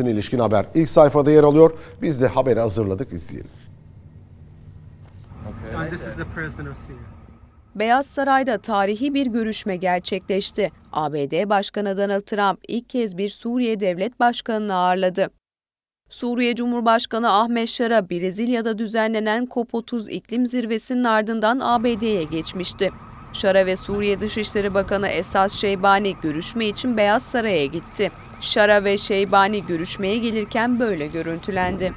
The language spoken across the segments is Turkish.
ilişkin haber ilk sayfada yer alıyor. Biz de haberi hazırladık izleyelim. Beyaz Saray'da tarihi bir görüşme gerçekleşti. ABD Başkanı Donald Trump ilk kez bir Suriye Devlet Başkanı'nı ağırladı. Suriye Cumhurbaşkanı Ahmet Şara, Brezilya'da düzenlenen COP30 iklim zirvesinin ardından ABD'ye geçmişti. Şara ve Suriye Dışişleri Bakanı Esas Şeybani görüşme için Beyaz Saray'a gitti. Şara ve Şeybani görüşmeye gelirken böyle görüntülendi.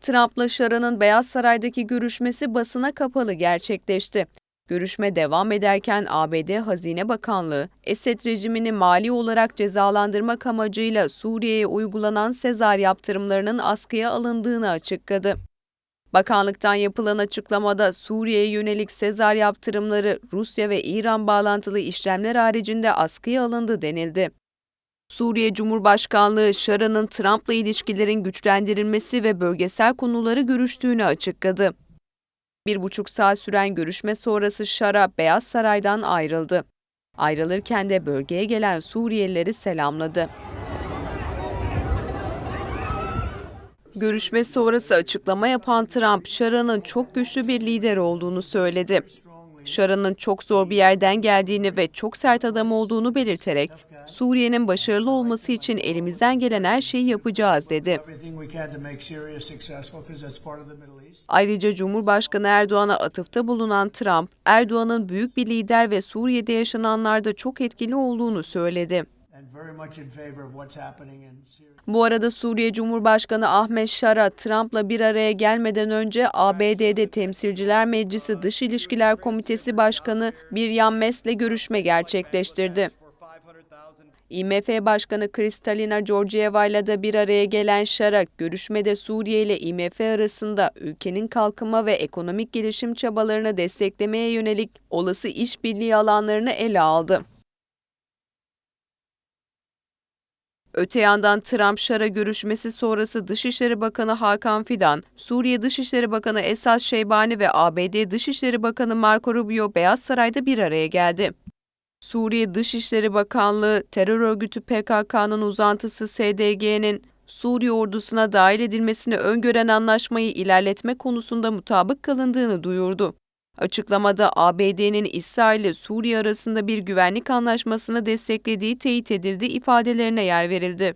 Trump'la Şara'nın Beyaz Saray'daki görüşmesi basına kapalı gerçekleşti. Görüşme devam ederken ABD Hazine Bakanlığı, Esed rejimini mali olarak cezalandırmak amacıyla Suriye'ye uygulanan Sezar yaptırımlarının askıya alındığını açıkladı. Bakanlıktan yapılan açıklamada Suriye'ye yönelik Sezar yaptırımları Rusya ve İran bağlantılı işlemler haricinde askıya alındı denildi. Suriye Cumhurbaşkanlığı Şara'nın Trump'la ilişkilerin güçlendirilmesi ve bölgesel konuları görüştüğünü açıkladı. Bir buçuk saat süren görüşme sonrası Şara Beyaz Saray'dan ayrıldı. Ayrılırken de bölgeye gelen Suriyelileri selamladı. Görüşme sonrası açıklama yapan Trump, Şara'nın çok güçlü bir lider olduğunu söyledi. Şara'nın çok zor bir yerden geldiğini ve çok sert adam olduğunu belirterek Suriye'nin başarılı olması için elimizden gelen her şeyi yapacağız dedi. Ayrıca Cumhurbaşkanı Erdoğan'a atıfta bulunan Trump, Erdoğan'ın büyük bir lider ve Suriye'de yaşananlarda çok etkili olduğunu söyledi. Bu arada Suriye Cumhurbaşkanı Ahmet Şara, Trump'la bir araya gelmeden önce ABD'de Temsilciler Meclisi Dış İlişkiler Komitesi Başkanı Biryan Mes'le görüşme gerçekleştirdi. IMF Başkanı Kristalina Georgieva ile de bir araya gelen Şara, görüşmede Suriye ile IMF arasında ülkenin kalkınma ve ekonomik gelişim çabalarını desteklemeye yönelik olası işbirliği alanlarını ele aldı. Öte yandan Trump-Şara görüşmesi sonrası Dışişleri Bakanı Hakan Fidan, Suriye Dışişleri Bakanı Esad Şeybani ve ABD Dışişleri Bakanı Marco Rubio Beyaz Saray'da bir araya geldi. Suriye Dışişleri Bakanlığı, terör örgütü PKK'nın uzantısı SDG'nin Suriye ordusuna dahil edilmesini öngören anlaşmayı ilerletme konusunda mutabık kalındığını duyurdu. Açıklamada ABD'nin İsrail ile Suriye arasında bir güvenlik anlaşmasını desteklediği teyit edildi ifadelerine yer verildi.